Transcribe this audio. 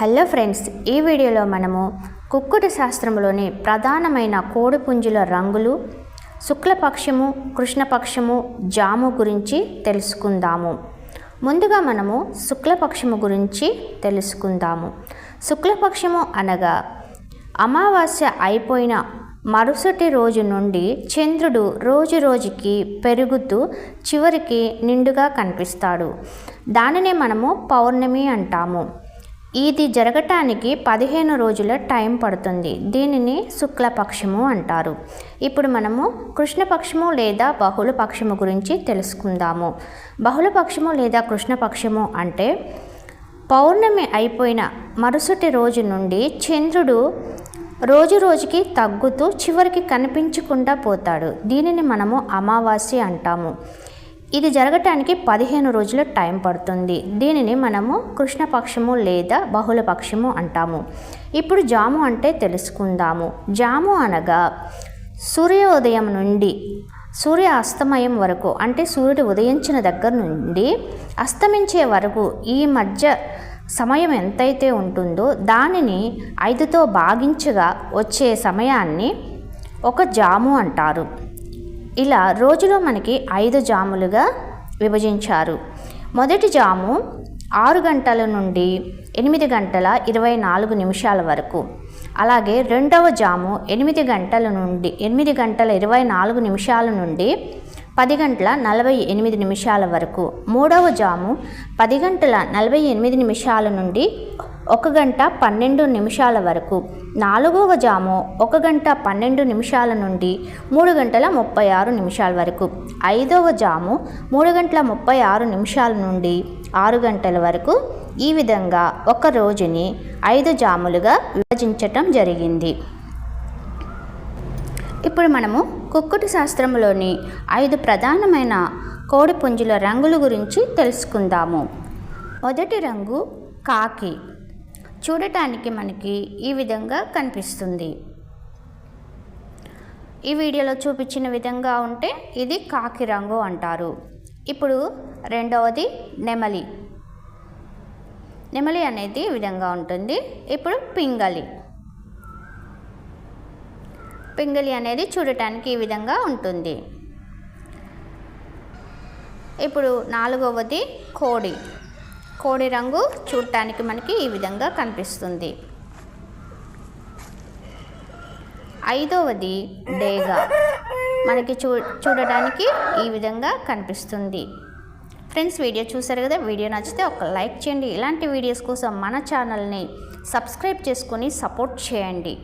Hello friends ఈ వీడియోలో మనము కుక్కుట శాస్త్రంలోని ప్రధానమైన కోడిపుంజుల రంగులు శుక్లపక్షము కృష్ణపక్షము జాము గురించి తెలుసుకుందాము. ముందుగా మనము శుక్లపక్షము గురించి తెలుసుకుందాము. శుక్లపక్షము అనగా అమావాస్య అయిపోయిన మరుసటి రోజు నుండి చంద్రుడు రోజు రోజుకి పెరుగుతూ చివరికి నిండుగా కనిపిస్తాడు. దానినే మనము పౌర్ణమి అంటాము. ఇది జరగటానికి పదిహేను రోజుల టైం పడుతుంది. దీనిని శుక్లపక్షము అంటారు. ఇప్పుడు మనము కృష్ణపక్షము లేదా బహుళపక్షము గురించి తెలుసుకుందాము. బహుళపక్షము లేదా కృష్ణపక్షము అంటే పౌర్ణమి అయిపోయిన మరుసటి రోజు నుండి చంద్రుడు రోజు రోజుకి తగ్గుతూ చివరికి కనిపించకుండా పోతాడు. దీనిని మనము అమావాస్య అంటాము. ఇది జరగటానికి పదిహేను రోజుల టైం పడుతుంది. దీనిని మనము కృష్ణపక్షము లేదా బహుళపక్షము అంటాము. ఇప్పుడు జాము అంటే తెలుసుకుందాము. జాము అనగా సూర్యోదయం నుండి సూర్య అస్తమయం వరకు అంటే సూర్యుడు ఉదయించిన దగ్గర నుండి అస్తమించే వరకు ఈ మధ్య సమయం ఎంతైతే ఉంటుందో దానిని ఐదుతో భాగించగా వచ్చే సమయాన్ని ఒక జాము అంటారు. ఇలా రోజులో మనకి ఐదు జాములుగా విభజించారు. మొదటి జాము ఆరు గంటల నుండి ఎనిమిది గంటల ఇరవై నాలుగు నిమిషాల వరకు. అలాగే రెండవ జాము ఎనిమిది గంటల నుండి ఎనిమిది గంటల ఇరవై నాలుగు నిమిషాల నుండి పది గంటల నలభై ఎనిమిది నిమిషాల వరకు. మూడవ జాము పది గంటల నలభై ఎనిమిది నిమిషాల నుండి ఒక గంట పన్నెండు నిమిషాల వరకు. నాలుగవ జాము ఒక గంట పన్నెండు నిమిషాల నుండి మూడు గంటల ముప్పై ఆరు నిమిషాల వరకు. ఐదవ జాము మూడు గంటల ముప్పై ఆరు నిమిషాల నుండి ఆరు గంటల వరకు. ఈ విధంగా ఒక రోజుని ఐదు జాములుగా విభజించటం జరిగింది. ఇప్పుడు మనము కుక్కుటి శాస్త్రంలోని ఐదు ప్రధానమైన కోడిపుంజుల రంగుల గురించి తెలుసుకుందాము. మొదటి రంగు కాకి. చూడటానికి మనకి ఈ విధంగా కనిపిస్తుంది. ఈ వీడియోలో చూపించిన విధంగా ఉంటే ఇది కాకి రంగు అంటారు. ఇప్పుడు రెండవది నెమలి. నెమలి అనేది ఈ విధంగా ఉంటుంది. ఇప్పుడు పింగళి. పింగిలి అనేది చూడటానికి ఈ విధంగా ఉంటుంది. ఇప్పుడు నాలుగవది కోడి. కోడి రంగు చూడటానికి మనకి ఈ విధంగా కనిపిస్తుంది. ఐదవది డేగా. మనకి చూ చూడటానికి ఈ విధంగా కనిపిస్తుంది. ఫ్రెండ్స్ వీడియో చూసారు కదా? వీడియో నచ్చితే ఒక లైక్ చేయండి. ఇలాంటి వీడియోస్ కోసం మన ఛానల్ని సబ్స్క్రైబ్ చేసుకొని సపోర్ట్ చేయండి.